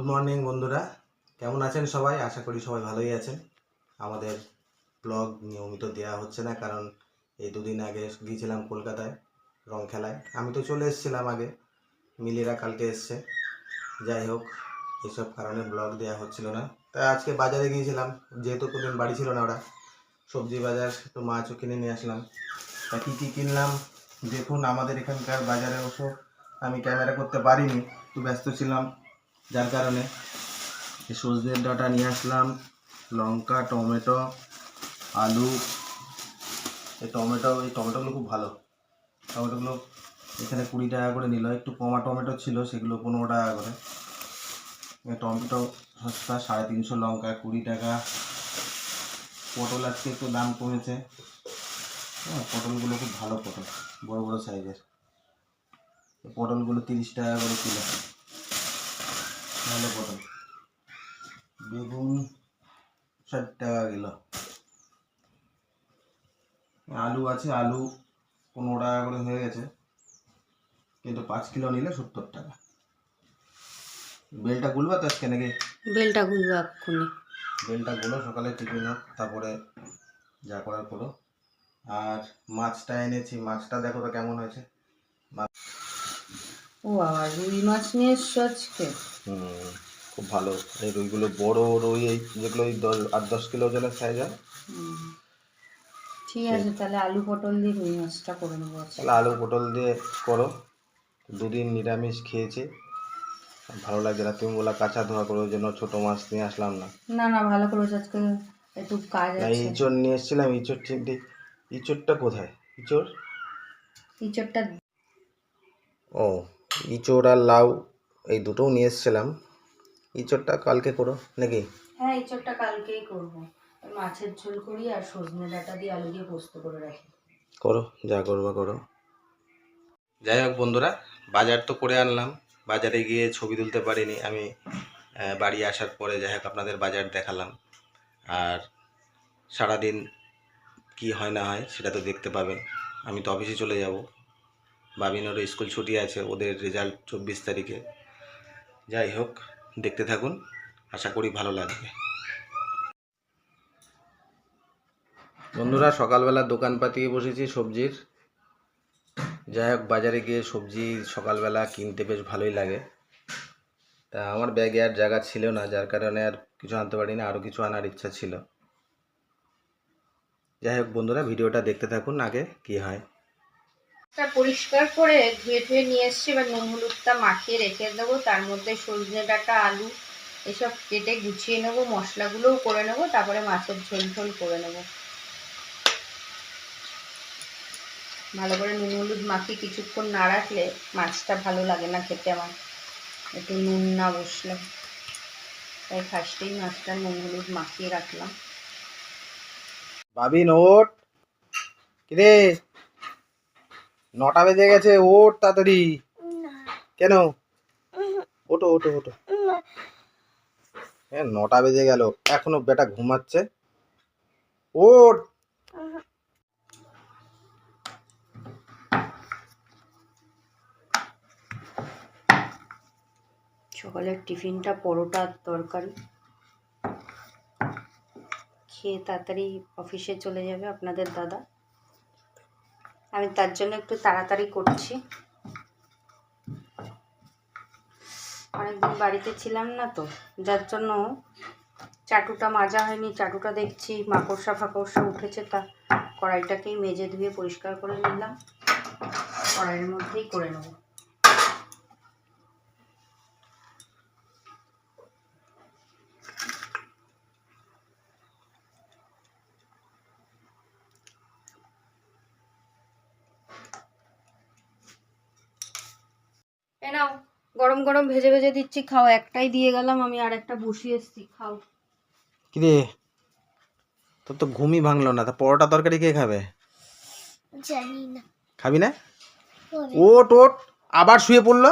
Good morning বন্ধুরা। কেমন আছেন সবাই? আশা করি সবাই ভালোই আছেন। আমাদের ব্লগ নিয়মিত দেওয়া হচ্ছে না, কারণ এই দুদিন আগে গিয়েছিলাম কলকাতায় রং খেলায়। আমি তো চলে এসেছিলাম আগে। মিলিরা কালকে এসছে। যাই হোক, এসব কারণে ব্লগ দেওয়া হচ্ছিল না। তাই আজকে বাজারে গিয়েছিলাম। যেহেতু কোনদিন বাড়ি ছিল না ওরা, সবজি বাজার একটু মাছও কিনে নিয়ে আসলাম। তা কী কী কিনলাম? দেখুন, আমাদের এখানকার বাজারে অবশ্য আমি ক্যামেরা করতে পারিনি একটু ব্যস্ত ছিলাম। যার কারণে সজনের ডাটা নিয়ে আসলাম, লঙ্কা, টমেটো, আলু। এই টমেটো, এই টমেটোগুলো খুব ভালো। টমেটোগুলো এখানে কুড়ি টাকা করে নিল। একটু কমা টমেটো ছিল, সেগুলো পনেরো টাকা করে। টমেটো সস্তা, সাড়ে তিনশো লঙ্কা, কুড়ি টাকা। পটল আজকে একটু দাম কমেছে। হ্যাঁ পটলগুলো খুব ভালো পটল, বড় বড় সাইজের। পটলগুলো তিরিশ টাকা করে কিলো। ভালো পটল বেগুন ষাট টাকা কিলো। আলু আছে আলু পনেরো টাকা করে হয়ে গেছে। কিন্তু পাঁচ কিলো নিলে সত্তর টাকা। বেলটা গুলবা তো আজকে নাকি? বেলটা গুলবো এক্ষুনি। বেলটা গুলো সকালে টিফিন হোক তারপরে যা করার করো। আর মাছটা এনেছি মাছটা দেখো তো কেমন হয়েছে। ও বাবা রুই মাছ নিয়ে এসছো আজকে হুম, খুব ভালো। এই রুইগুলো বড় রুই এই যেগুলো ওই দশ আট দশ কিলো ওজনের সাইজ হয়। ঠিক আছে তাহলে আলু পটল দিয়ে রুই মাছটা করে নেব তাহলে আলু পটল দিয়ে করো। দুদিন নিরামিষ খেয়েছি। ভালো লাগছে না তুমি বলা কাঁচা ধোয়া করে ওই জন্য ছোটো মাছ নিয়ে আসলাম না। না না ভালো করেছ আজকে একটু কাজ আছে। ইঁচড় নিয়ে এসেছিলাম ইঁচড় চিংড়ি ইঁচড়টা কোথায়? ইঁচড়? ইঁচড়টা ও ইঁচড় আর লাউ এই দুটোও নিয়ে এসেছিলাম। ইঁচড়টা কালকে করো নাকি? হ্যাঁ ইঁচড়টা কালকেই করব। মাছের ঝোল করি আর সজনে ডাঁটা দিয়ে আলু দিয়ে পোস্ত করে রাখি। করো যা করবা করো। যাই হোক বন্ধুরা বাজার তো করে আনলাম। বাজারে গিয়ে ছবি তুলতে পারিনি। আমি বাড়ি আসার পরে যাই হোক আপনাদের বাজার দেখালাম। আর সারাদিন কি হয় না হয় সেটা তো দেখতে পাবেন। আমি তো অফিসে চলে যাব। বাবিনেরও স্কুল ছুটি আছে, ওদের রেজাল্ট চব্বিশ তারিখে। যাই হোক, দেখতে থাকুন, আশা করি ভালো লাগবে। বন্ধুরা, সকালবেলা দোকান পাতিয়ে বসেছি সবজির। যাই হোক, বাজারে গিয়ে সবজি সকালবেলা কিনতে বেশ ভালোই লাগে। তা আমার ব্যাগে আর জায়গা ছিল না, যার কারণে আর কিছু আনতে পারি না আরও কিছু আনার ইচ্ছা ছিল। যাই হোক, বন্ধুরা, ভিডিওটা দেখতে থাকুন আগে, কি হয়। পরিষ্কার করে ধুয়ে ধুয়ে নিয়ে এসছি। এবার নুন হলুদটা মাখিয়ে রেখে দেবো। তার মধ্যে সজনে ডাটা, আলু এসব কেটে গুছিয়ে নেব, মশলাগুলোও করে নেব, তারপরে মাছের ঝোল ঝোল করে নেব। ভালো করে নুন হলুদ মাখিয়ে কিছুক্ষণ না রাখলে মাছটা ভালো লাগে না খেতে আমার। একটু নুন না বসলে। তাই ফার্স্টেই মাছটা নুন হলুদ মাখিয়ে রাখলাম। বাবি ওট কিরে? নটা বেজে গেছে ওট তাড়াতাড়ি। কেন? ওটো ওটো ওটো হ্যাঁ নটা বেজে গেল, এখনও বেটা ঘুমাচ্ছে। ওট সকালের টিফিনটা পরোটা আর তরকারি। খেয়ে তাড়াতাড়ি অফিসে চলে যাবে আপনাদের দাদা। আমি তার জন্য একটু তাড়াতাড়ি করছি। অনেকদিন বাড়িতে ছিলাম না তো, যার জন্য চাটুটা মাজা হয়নি। চাটুটা দেখছি, মাকড়সা ফাকড়সা উঠেছে, তা কড়াইটাকেই মেজে ধুয়ে পরিষ্কার করে নিলাম। কড়াইয়ের মধ্যেই করে নেব। গরম গরম ভেজে ভেজে দিচ্ছি খাও। একটাই দিয়ে গেলাম আমি আর একটা বসিয়ে এসছি খাও। কিরে? তোর তো ঘুমই ভাঙলো না। তা পরোটা তরকারি কে খাবে? জানি না। খাবি না? ওট ওট আবার শুয়ে পড়ল?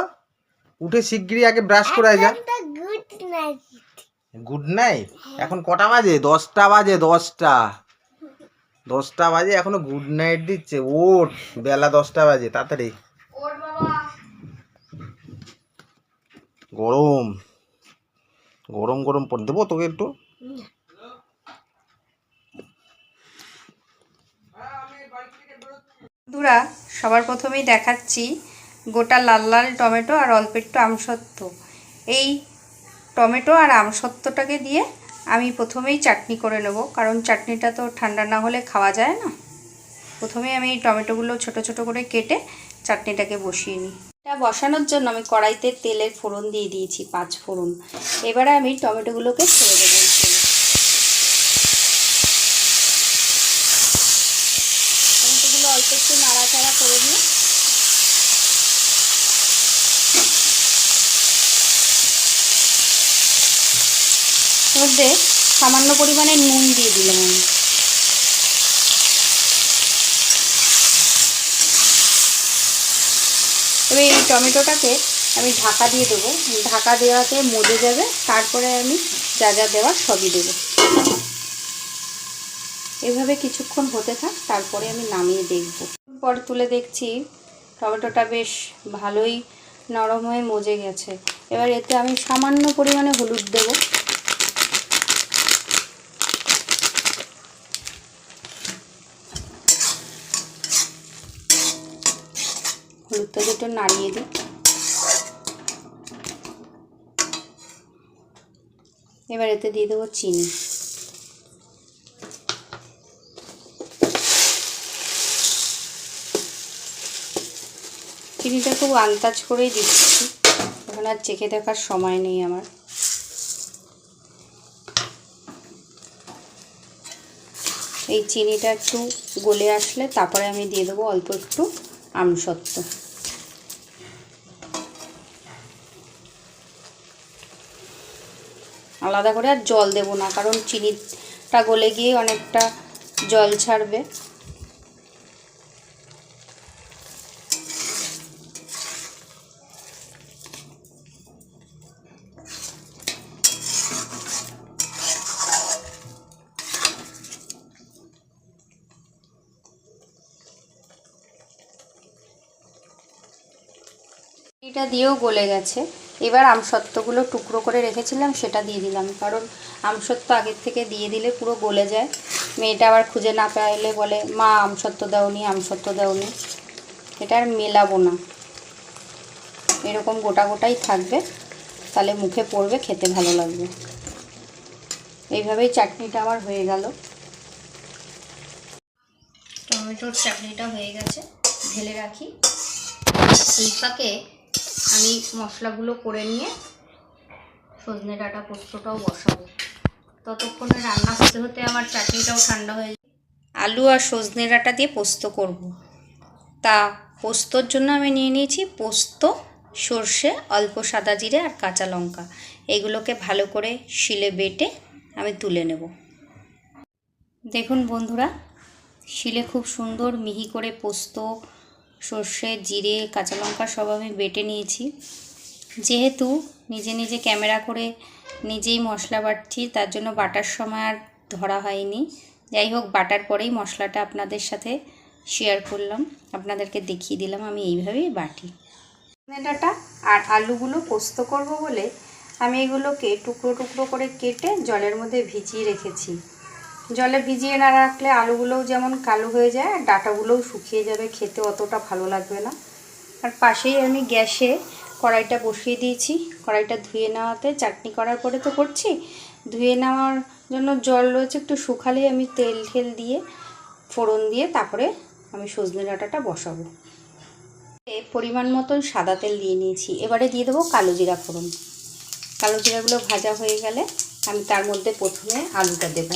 উঠে শিগগিরই আগে ব্রাশ করে আয় যা। গুড নাইট গুড নাইট এখন কটা বাজে? দশটা বাজে দশটা। দশটা বাজে এখনও গুড নাইট দিচ্ছে। ওট বেলা দশটা বাজে তাড়াতাড়ি। ওর বাবা গরম। গরম গরম পর দেবো তোকে একটু? বন্ধুরা, সবার প্রথমেই দেখাচ্ছি গোটা লাল লাল টমেটো আর অল্প একটু আমসত্ত্ব। এই টমেটো আর আমসত্ত্বটাকে দিয়ে আমি প্রথমেই চাটনি করে নেব, কারণ চাটনিটা তো ঠান্ডা না হলে খাওয়া যায় না। প্রথমেই আমি এই টমেটোগুলো ছোট ছোট করে কেটে চাটনিটাকে বসিয়ে নিই। এটা বসানোর জন্য আমি কড়াইতে তেলের ফোড়ন দিয়ে দিয়েছি, পাঁচ ফোড়ন। এবারে আমি টমেটোগুলোকে ছেড়ে দেবো টমেটোগুলো অল্প একটু করে মধ্যে সামান্য পরিমাণে নুন দিয়ে দিলাম আমি। এবার এই টমেটোটাকে আমি ঢাকা দিয়ে দেবো। ঢাকা দেওয়াতে মজে যাবে। তারপরে আমি যা যা দেওয়ার সবই দেবো। এভাবে কিছুক্ষণ হতে থাক, তারপরে আমি নামিয়ে দেখব। পর তুলে দেখছি টমেটোটা বেশ ভালোই নরম হয়ে মজে গেছে। এবার এতে আমি সামান্য পরিমাণে হলুদ দেব। হলুদটাকে একটু নাড়িয়ে দিই। এবার এতে দিয়ে দেবো চিনি। চিনিটা খুব আন্দাজ করেই দিচ্ছি, এখন আর চেখে দেখার সময় নেই আমার। এই চিনিটা একটু গলে আসলে তারপরে আমি দিয়ে দেবো অল্প একটু আমসত্ত্ব। আলাদা করে আর জল দেবো না, কারণ চিনিটা গলে গিয়ে অনেকটা জল ছাড়বে। এটা দিয়েও গলে গেছে। এবার আমসত্ত্বগুলো টুকরো করে রেখেছিলাম, সেটা দিয়ে দিলাম। কারণ আমসত্ত্ব আগের থেকে দিয়ে দিলে পুরো গলে যায়। মেয়েটা আবার খুঁজে না পাইলে বলে, মা, আমসত্ত্ব দাওনি আমসত্ত্ব দাওনি। এটা আর মেলাবো না। এরকম গোটা গোটাই থাকবে। তাহলে মুখে পড়বে, খেতে ভালো লাগবে। এইভাবেই চাটনিটা আমার হয়ে গেল। টমেটোর চাটনিটা হয়ে গেছে। ঢেলে রাখি। এই ফাঁকে আমি মশলাগুলো করে নিয়ে সজনে ডাটা পোস্তটাও বসাবো। ততক্ষণে রান্না হতে হতে আমার চাটনিটাও ঠান্ডা হয়ে যাবে। আলু আর সজনে ডাটা দিয়ে পোস্ত করব। তা পোস্তর জন্য আমি নিয়ে নিয়েছি পোস্ত, সর্ষে, অল্প সাদা জিরে আর কাঁচা লঙ্কা। এগুলোকে ভালো করে শিলে বেটে আমি তুলে নেব। দেখুন বন্ধুরা, শিলে খুব সুন্দর মিহি করে পোস্ত সর্ষে, জিরে, কাঁচা লঙ্কা সব আমি বেটে নিয়েছি। যেহেতু নিজে নিজে ক্যামেরা করে নিজেই মশলা বাটছি, তার জন্য বাটার সময় আর ধরা হয়নি। যাই হোক, বাটার পরেই মশলাটা আপনাদের সাথে শেয়ার করলাম। আপনাদেরকে দেখিয়ে দিলাম, আমি এইভাবেই বাটি। ডাটা আর আলুগুলো পোস্ত করব বলে আমি এগুলোকে টুকরো টুকরো করে কেটে জলের মধ্যে ভিজিয়ে রেখেছি। জলে ভিজিয়ে না রাখলে আলুগুলোও যেমন কালো হয়ে যায়, আর ডাটাগুলোও শুকিয়ে যাবে। খেতে অতটা ভালো লাগবে না। আর পাশেই আমি গ্যাসে কড়াইটা বসিয়ে দিয়েছি। কড়াইটা ধুয়ে নেওয়াতে চাটনি করার পরে তো করছি। ধুয়ে নেওয়ার জন্য জল রয়েছে একটু শুকালেই আমি তেল ঠেল দিয়ে, ফোড়ন দিয়ে তারপরে আমি সজনে ডাঁটাটা বসাবো। পরিমাণ মতন সাদা তেল দিয়ে নিয়েছি। এবারে দিয়ে দেবো কালো জিরা ফোড়ন। কালো জিরাগুলো ভাজা হয়ে গেলে আমি তার মধ্যে প্রথমে আলুটা দেবো।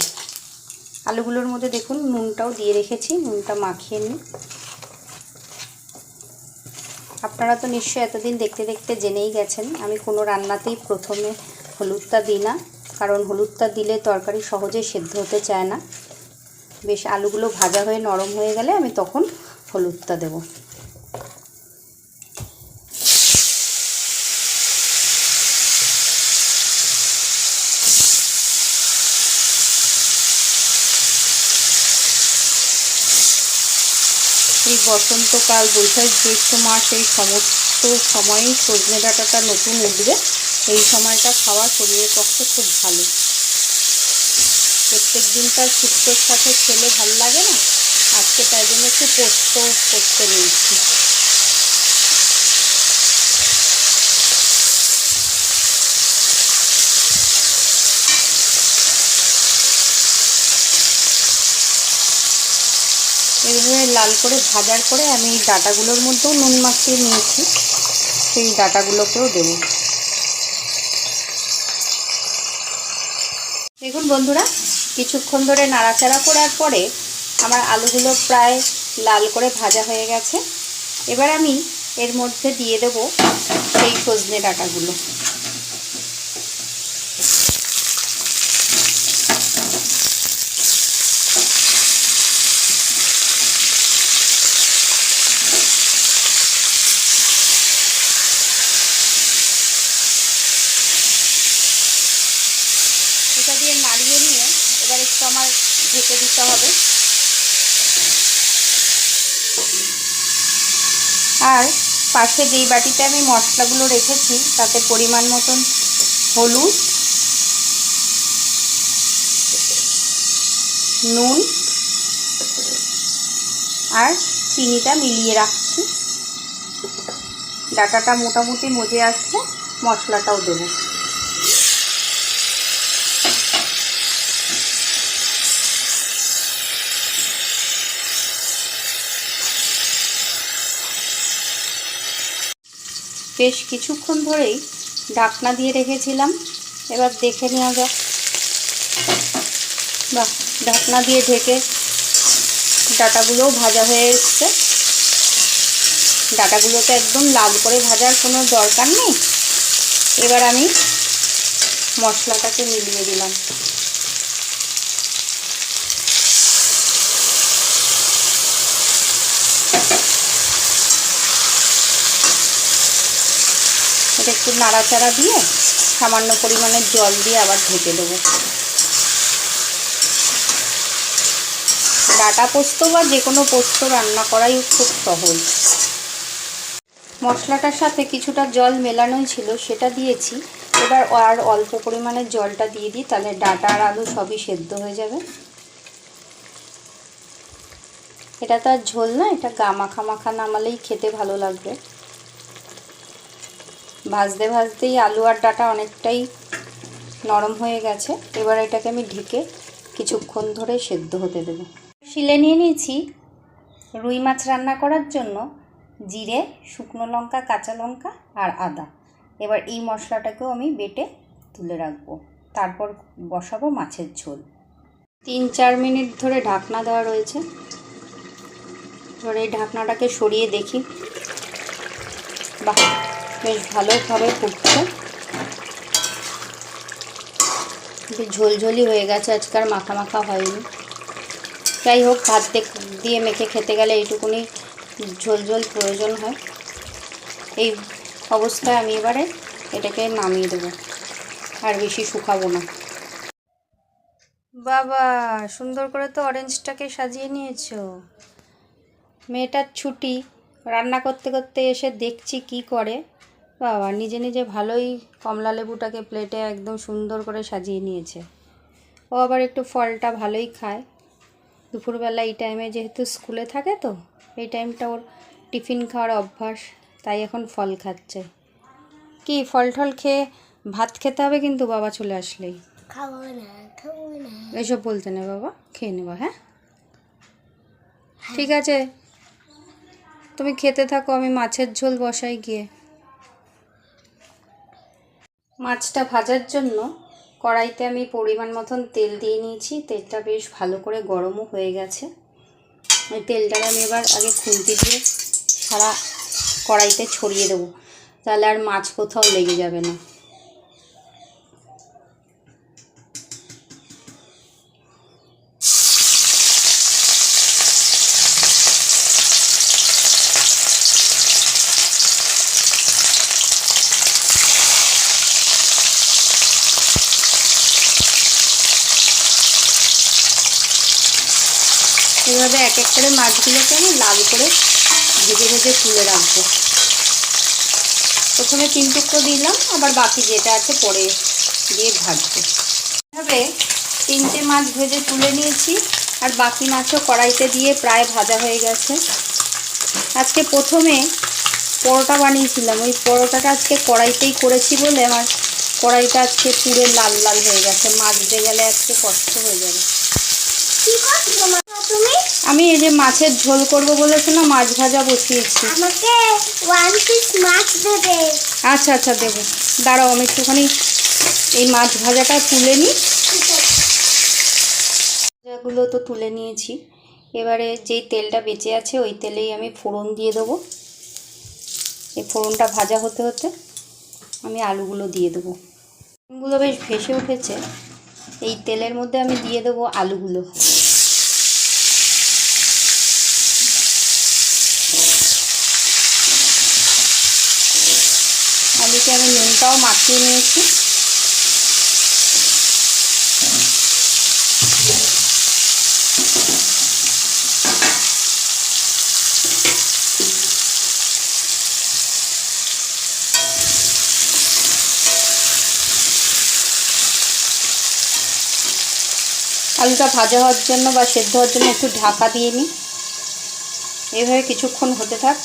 আলুগুলোর মধ্যে দেখুন, নুনটাও দিয়ে রেখেছি, নুনটা মাখিয়ে নিই। আপনারা তো নিশ্চয়ই এতদিন দেখতে দেখতে জেনেই গেছেন, আমি কোনো রান্নাতেই প্রথমে হলুদটা দিই না, কারণ হলুদটা দিলে তরকারি সহজে সেদ্ধ হতে চায় না। বেশ আলুগুলো ভাজা হয়ে নরম হয়ে গেলে আমি তখন হলুদটা দেবো এই বসন্তকাল, বৈশাখ, জ্যৈষ্ঠ মাস, এই সমস্ত সময়ই সজনে ডাঁটাটা নতুন উঠবে। এই সময়টা খাওয়া শরীরের পক্ষে খুব ভালো। প্রত্যেক দিন তার শুক্তোর সাথে খেলে ভালো লাগে না? আজকে তাই জন্য একটু পোস্ত করতে নিয়েছি। এইভাবে লাল করে ভাজার পরে আমি এই ডাটাগুলোর মধ্যেও নুন মাখিয়ে নিয়েছি। সেই ডাটাগুলোকেও দেবো। দেখুন বন্ধুরা, কিছুক্ষণ ধরে নাড়াচাড়া করার পরে আমার আলুগুলো প্রায় লাল করে ভাজা হয়ে গেছে। এবার আমি এর মধ্যে দিয়ে দেব সেই সজনে ডাঁটাগুলো এটা দিয়ে নাড়িয়ে নিয়ে এবার একটু আমার ঢেকে দিতে হবে আর পাশে যেই বাটিতে আমি মশলাগুলো রেখেছি, তাতে পরিমাণ মতন হলুদ, নুন আর চিনিটা মিলিয়ে রাখছি। ডাটাটা মোটামুটি মজে আসছে মশলাটাও দেবো। বেশ কিছুক্ষণ ধরেই ঢাকনা দিয়ে রেখেছিলাম। এবার দেখে নেওয়া যাক। বাহ, ঢাকনা দিয়ে ঢেকে ডাটাগুলোও ভাজা হয়ে এসছে। ডাটাগুলোতে একদম লাল করে ভাজার কোনো দরকার নেই। এবার আমি মশলাটাকে মিলিয়ে দিলাম। এটা একটু নাড়াচাড়া দিয়ে সামান্য পরিমাণে জল দিয়ে আবার ঢেকে দেবো। ডাটা পোস্ত বা যে কোনো পোস্ত রান্না করাই খুব সহজ। মশলাটার সাথে কিছুটা জল মেলানোই ছিল, সেটা দিয়েছি। এবার আর অল্প পরিমাণে জলটা দিয়ে দিই, তাহলে ডাটা আর আলু সবই সেদ্ধ হয়ে যাবে। এটা তো আর ঝোল না, এটা গা মাখা মাখা নামালেই খেতে ভালো লাগবে। ভাজতে ভাজতেই আলু আর ডাটা অনেকটাই নরম হয়ে গেছে। এবার এটাকে আমি ঢেকে কিছুক্ষণ ধরে সেদ্ধ হতে দেব। শিলে নিয়ে নিয়েছি রুই মাছ রান্না করার জন্য জিরে, শুকনো লঙ্কা, কাঁচা লঙ্কা আর আদা। এবার এই মশলাটাকেও আমি বেটে তুলে রাখব। তারপর বসাবো মাছের ঝোল। তিন চার মিনিট ধরে ঢাকনা দেওয়া রয়েছে। এবার এই ঢাকনাটাকে সরিয়ে দেখি। বাহ! বেশ ভালোভাবে ফুটছে ঝোলঝোলি হয়ে গেছে আজকাল মাখা মাখা হয়নি। যাই হোক, ভাত দিয়ে মেখে খেতে গেলে এইটুকুনি ঝোল ঝোল প্রয়োজন হয়। এই অবস্থায় আমি এবারে এটাকে নামিয়ে দেবো, আর বেশি শুকাবো না। বাবা, সুন্দর করে তো অরেঞ্জটাকে সাজিয়ে নিয়েছো। মেয়েটার ছুটি, রান্না করতে করতে এসে দেখছি কি করে। বাবা নিজে নিজে ভালোই কমলা লেবুটাকে প্লেটে একদম সুন্দর করে সাজিয়ে নিয়েছে। ও আবার একটু ফলটা ভালোই খায়। দুপুরবেলা এই টাইমে যেহেতু স্কুলে থাকে তো এই টাইমটা ওর টিফিন খাওয়ার অভ্যাস তাই এখন ফল খাচ্ছে। কি ফল টল খেয়ে ভাত খেতে হবে কিন্তু বাবা চলে আসলেই? খাব না খাব না। এসব বলতে নেই বাবা খেয়ে নেব হ্যাঁ। ঠিক আছে। তুমি খেতে থাকো আমি মাছের ঝোল বসাই গিয়ে। মাছটা ভাজার জন্য কড়াইতে আমি পরিমাণ মতন তেল দিয়ে নিয়েছি। তেলটা বেশ ভালো করে গরমও হয়ে গেছে। ওই তেলটাকে আমি এবার আগে খুন্তি দিয়ে সারা কড়াইতে ছড়িয়ে দেবো। তাহলে আর মাছ কোথাও লেগে যাবে না। এভাবে এক এক করে মাছগুলোকে আমি লাল করে ভেজে ভেজে তুলে রাখব। প্রথমে তিন টুকরো দিলাম, আবার বাকি যেটা আছে পরে দিয়ে ভাজবো। এভাবে তিনটে মাছ ভেজে তুলে নিয়েছি, আর বাকি মাছও কড়াইতে দিয়ে প্রায় ভাজা হয়ে গেছে। আজকে প্রথমে পরোটা বানিয়েছিলাম, ওই পরোটাটা আজকে কড়াইতেই করেছি বলে আমার কড়াইটা আজকে পুরো লাল লাল হয়ে গেছে মাছতে গেলে আজকে কষ্ট হয়ে যাবে। আমি এই যে মাছের ঝোল করব বলেছ না মাছ ভাজা বসিয়েছি। আমাকে ওয়ান পিস মাছ দেবে। আচ্ছা আচ্ছা দেবো। দাঁড়াও আমি একটুখানি এই মাছ ভাজাটা তুলে নিই। ভাজাগুলো তো তুলে নিয়েছি। এবারে যেই তেলটা বেঁচে আছে ওই তেলেই আমি ফোড়ন দিয়ে দেবো। এই ফোড়নটা ভাজা হতে হতে আমি আলুগুলো দিয়ে দেবো। আলুগুলো বেশ ভেসে উঠেছে। এই তেলের মধ্যে আমি দিয়ে দেবো আলুগুলো। আলুতে আমি নুনটাও মাখিয়ে নিয়েছি। আলুটা ভাজা হওয়ার জন্য বা সেদ্ধ হওয়ার জন্য একটু ঢাকা দিয়ে নিই। এভাবে কিছুক্ষণ হতে থাক।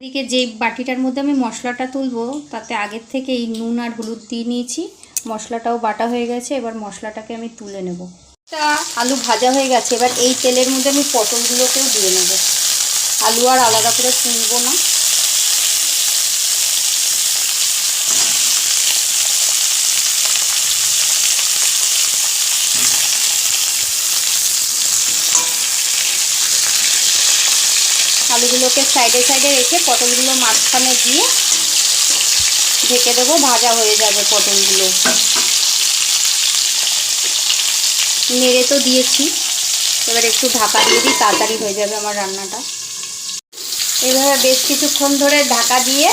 এদিকে যে বাটিটার মধ্যে আমি মশলাটা তুলবো, তাতে আগের থেকে এই নুন আর হলুদ দিয়ে নিয়েছি। মশলাটাও বাটা হয়ে গেছে, এবার মশলাটাকে আমি তুলে নেব। তা আলু ভাজা হয়ে গেছে, এবার এই তেলের মধ্যে আমি পটলগুলোকেও দিয়ে নেব। আলু আর আলাদা করে তুলবো না। আলুগুলোকে সাইডে সাইডে রেখে পটলগুলো মাঝখানে দিয়ে ঢেকে দেবো, ভাজা হয়ে যাবে পটলগুলো। নেড়ে তো দিয়েছি। এবার একটু ঢাকা দিয়ে দিই, তাড়াতাড়ি হয়ে যাবে আমার রান্নাটা। এইভাবে বেশ কিছুক্ষণ ধরে ঢাকা দিয়ে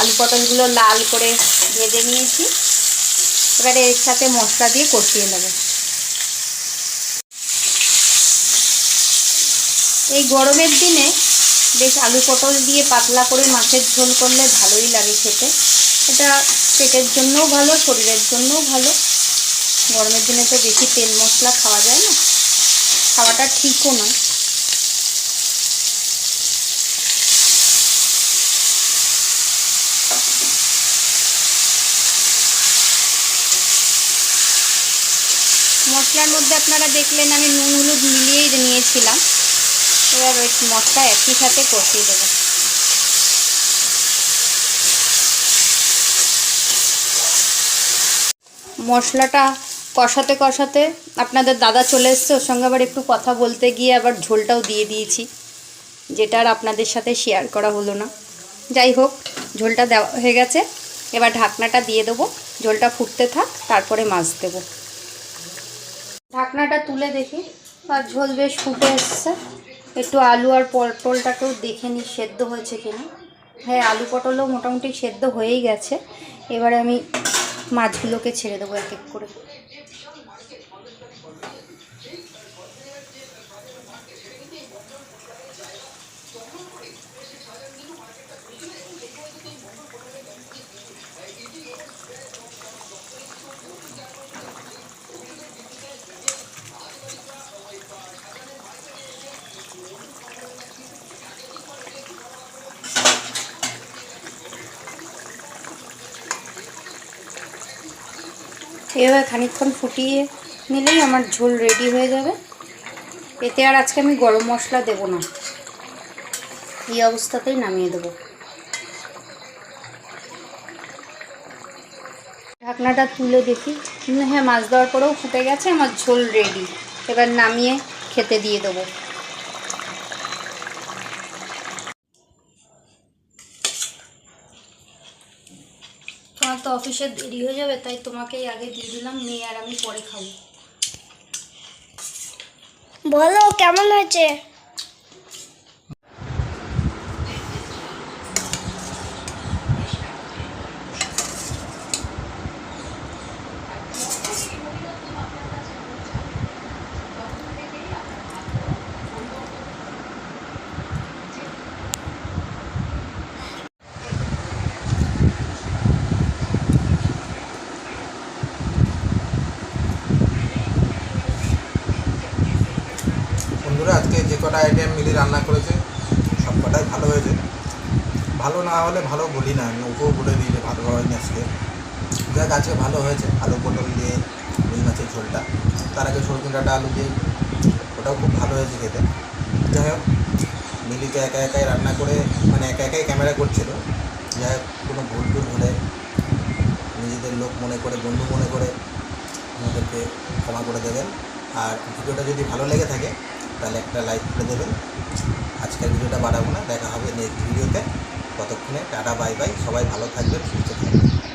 আলু পটলগুলো লাল করে ভেজে নিয়েছি। এবারে এর সাথে মশলা দিয়ে কষিয়ে নেব। এই গরমের দিনে বেশ আলু পটল দিয়ে পাতলা করে মাছের ঝোল করলে ভালোই লাগে খেতে। এটা পেটের জন্যও ভালো, শরীরের জন্যও ভালো। গরমের দিনে তো বেশি তেল মশলা খাওয়া যায় না। খাওয়াটা ঠিকও নয়। মশলার মধ্যে আপনারা দেখলেন আমি নুন, হলুদ মিলিয়েই নিয়েছিলাম। এবার ওই মশলা একই সাথে কষিয়ে দেবো। মশলাটা কষাতে কষাতে আপনাদের দাদা চলে এসছে, ওর সঙ্গে আবার একটু কথা বলতে গিয়ে আবার ঝোলটাও দিয়ে দিয়েছি, যেটা আর আপনাদের সাথে শেয়ার করা হলো না। যাই হোক, ঝোলটা দেওয়া হয়ে গেছে, এবার ঢাকনাটা দিয়ে দেবো, ঝোলটা ফুটতে থাক, তারপরে মাছ দেবো। ঢাকনাটা তুলে দেখি, আর ঝোল বেশ ফুটে এসছে। একটু আলু আর পটলটাকেও দেখে নিই সেদ্ধ হয়েছে কিনা। হ্যাঁ আলু পটলও মোটামুটি সেদ্ধ হয়েই গেছে। এবারে আমি মাছগুলোকে ছেড়ে দেবো এক এক করে। এভাবে খানিকক্ষণ ফুটিয়ে নিলেই আমার ঝোল রেডি হয়ে যাবে। এতে আর আজকে আমি গরম মশলা দেব না। এই অবস্থাতেই নামিয়ে দেবো। ঢাকনাটা তুলে দেখি। হ্যাঁ মাছ দেওয়ার পরেও ফুটে গেছে, আমার ঝোল রেডি এবার নামিয়ে খেতে দিয়ে দেবো। তোমার তো অফিসে দেরি হয়ে যাবে, তাই তোমাকেই আগে দিয়ে দিলাম মেয়ে আর আমি পরে খাব। বলো, কেমন হয়েছে? রান্না করেছে, সব কটাই ভালো হয়েছে। ভালো না হলে ভালো বলি না আমি ওকেও বলে দিই যে ভালো হয়নি আজকে। যাক, আজকে ভালো হয়েছে, আলু পটল দিয়ে রুই মাছের ঝোলটা। তার আগে সরষে ডাঁটা আলু দিয়ে, ওটাও খুব ভালো হয়েছে খেতে। যাই হোক, মিলিকে একা একাই রান্না করে মানে একা একাই ক্যামেরা করছিল। যাই হোক, কোনো ভুল টুল হলে নিজেদের লোক মনে করে, বন্ধু মনে করে, আমাদেরকে ক্ষমা করে দেবেন। আর ভিডিওটা যদি ভালো লেগে থাকে তাহলে একটা লাইক করে দেবেন। আজকের ভিডিওটা বাড়াবো না, দেখা হবে নেক্সট ভিডিওতে ততক্ষণে টাটা বাই বাই সবাই ভালো থাকবেন, সুস্থ থাকবেন।